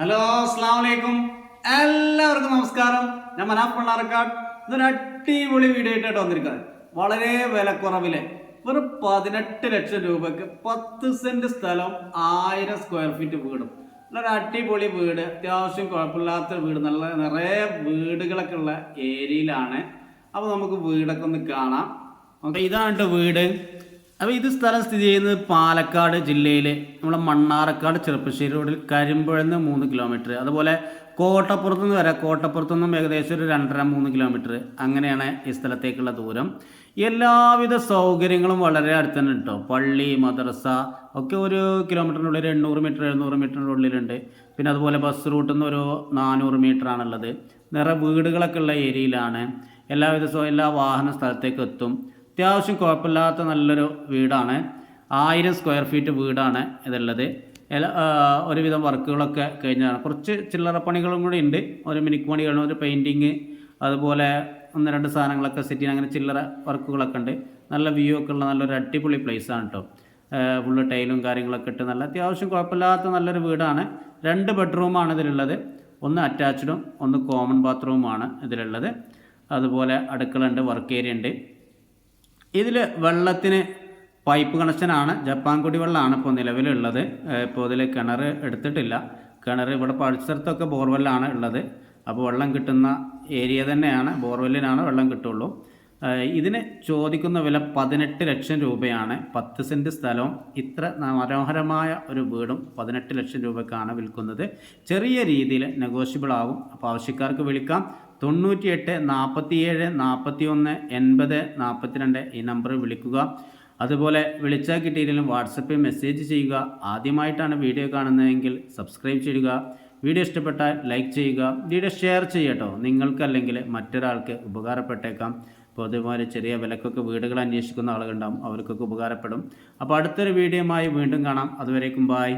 Hello അസ്സാം എല്ലാവർക്കും നമസ്കാരം. ഞാൻ മനാഫ് പിള്ളാർക്കാട് ഇതൊരു അടിപൊളി വീഡിയോ ആയിട്ടാണ് വന്നിരിക്കുന്നത്. വളരെ വിലക്കുറവിലെ വെറും പതിനെട്ട് ലക്ഷം രൂപക്ക് പത്ത് സെന്റ് സ്ഥലം ആയിരം സ്ക്വയർ ഫീറ്റ് വീടും. നല്ലൊരു അടിപൊളി വീട്. അത്യാവശ്യം കുഴപ്പമില്ലാത്ത വീട്. നല്ല നിറയെ വീടുകളൊക്കെ ഉള്ള ഏരിയയിലാണ്. അപ്പോൾ നമുക്ക് വീടൊക്കെ ഒന്ന് കാണാം. ഇതാണ് വീട്. അപ്പോൾ ഇത് സ്ഥലം സ്ഥിതി ചെയ്യുന്നത് പാലക്കാട് ജില്ലയിലെ നമ്മുടെ മണ്ണാറക്കാട് ചെറുപ്പശ്ശേരി റോഡിൽ കരിമ്പുഴന്ന് മൂന്ന് കിലോമീറ്റർ അതുപോലെ കോട്ടപ്പുറത്ത് നിന്ന് വരെ കോട്ടപ്പുറത്തു നിന്നും ഏകദേശം ഒരു രണ്ടര മൂന്ന് കിലോമീറ്റർ അങ്ങനെയാണ് ഈ സ്ഥലത്തേക്കുള്ള ദൂരം. എല്ലാവിധ സൗകര്യങ്ങളും വളരെ അടുത്ത് തന്നെ കേട്ടോ പള്ളി മദ്രസ ഒക്കെ ഒരു കിലോമീറ്ററിനുള്ളിൽ എണ്ണൂറ് മീറ്റർ എഴുന്നൂറ് മീറ്ററിന്റെ ഉള്ളിലുണ്ട്. പിന്നെ അതുപോലെ ബസ് റൂട്ടിൽ നിന്ന് ഒരു നാനൂറ് മീറ്റർ ആണുള്ളത്. നിറ വീടുകളൊക്കെ ഉള്ള ഏരിയയിലാണ്. എല്ലാവിധ എല്ലാ വാഹന സ്ഥലത്തേക്ക് എത്തും. അത്യാവശ്യം കുഴപ്പമില്ലാത്ത നല്ലൊരു വീടാണ്. ആയിരം സ്ക്വയർ ഫീറ്റ് വീടാണ് ഇതുള്ളത്. ഒരുവിധം വർക്കുകളൊക്കെ കഴിഞ്ഞാണ് കുറച്ച് ചില്ലറ പണികളും കൂടി ഉണ്ട്. ഒരു മിനിക്ക് പണികളും ഒരു പെയിന്റിങ് അതുപോലെ ഒന്ന് രണ്ട് സാധനങ്ങളൊക്കെ സെറ്റ് ചെയ്യാൻ അങ്ങനെ ചില്ലറ വർക്കുകളൊക്കെ ഉണ്ട്. നല്ല വ്യൂ ഒക്കെ ഉള്ള നല്ലൊരു അടിപൊളി പ്ലേസ് ആണ് കേട്ടോ ഫുള്ള് ടൈലും കാര്യങ്ങളൊക്കെ ഇട്ട് നല്ല അത്യാവശ്യം കുഴപ്പമില്ലാത്ത നല്ലൊരു വീടാണ്. രണ്ട് ബെഡ്റൂമാണ് ഇതിലുള്ളത്. ഒന്ന് അറ്റാച്ച്ഡും ഒന്ന് കോമൺ ബാത്റൂമാണ് ഇതിലുള്ളത്. അതുപോലെ അടുക്കളുണ്ട് വർക്ക് ഏരിയ ഉണ്ട്. ഇതിൽ വെള്ളത്തിന് പൈപ്പ് കണക്ഷനാണ് ജപ്പാൻ കുടിവെള്ളമാണ് ഇപ്പോൾ നിലവിലുള്ളത്. ഇപ്പോൾ ഇതിൽ കിണർ എടുത്തിട്ടില്ല. കിണർ ഇവിടെ പഠിച്ചിടത്തൊക്കെ ബോർവെല്ലാണ് ഉള്ളത്. അപ്പോൾ വെള്ളം കിട്ടുന്ന ഏരിയ തന്നെയാണ്. ബോർവെല്ലിനാണ് വെള്ളം കിട്ടുള്ളൂ. ഇതിന് ചോദിക്കുന്ന വില പതിനെട്ട് ലക്ഷം രൂപയാണ്. പത്ത് സെന്റ് സ്ഥലവും ഇത്ര മനോഹരമായ ഒരു വീടും പതിനെട്ട് ലക്ഷം രൂപയ്ക്കാണ് വിൽക്കുന്നത്. ചെറിയ രീതിയിൽ നെഗോഷ്യബിൾ ആകും അപ്പോൾ ആവശ്യക്കാർക്ക് വിളിക്കാം. തൊണ്ണൂറ്റിയെട്ട് നാൽപ്പത്തിയേഴ് നാൽപ്പത്തി ഒന്ന് എൺപത് നാൽപ്പത്തിരണ്ട് ഈ നമ്പറിൽ വിളിക്കുക. അതുപോലെ വിളിച്ചാൽ കിട്ടിയില്ലെങ്കിലും വാട്സപ്പിൽ മെസ്സേജ് ചെയ്യുക. ആദ്യമായിട്ടാണ് വീഡിയോ കാണുന്നതെങ്കിൽ സബ്സ്ക്രൈബ് ചെയ്യുക. വീഡിയോ ഇഷ്ടപ്പെട്ടാൽ ലൈക്ക് ചെയ്യുക. വീഡിയോ ഷെയർ ചെയ്യട്ടോ നിങ്ങൾക്കല്ലെങ്കിൽ മറ്റൊരാൾക്ക് ഉപകാരപ്പെട്ടേക്കാം. അപ്പോൾ അതേപോലെ ചെറിയ വിലക്കൊക്കെ വീടുകൾ അന്വേഷിക്കുന്ന ആളുകളുണ്ടാവും അവർക്കൊക്കെ ഉപകാരപ്പെടും. അപ്പോൾ അടുത്തൊരു വീഡിയോയുമായി വീണ്ടും കാണാം. അതുവരേക്കും ബായ്.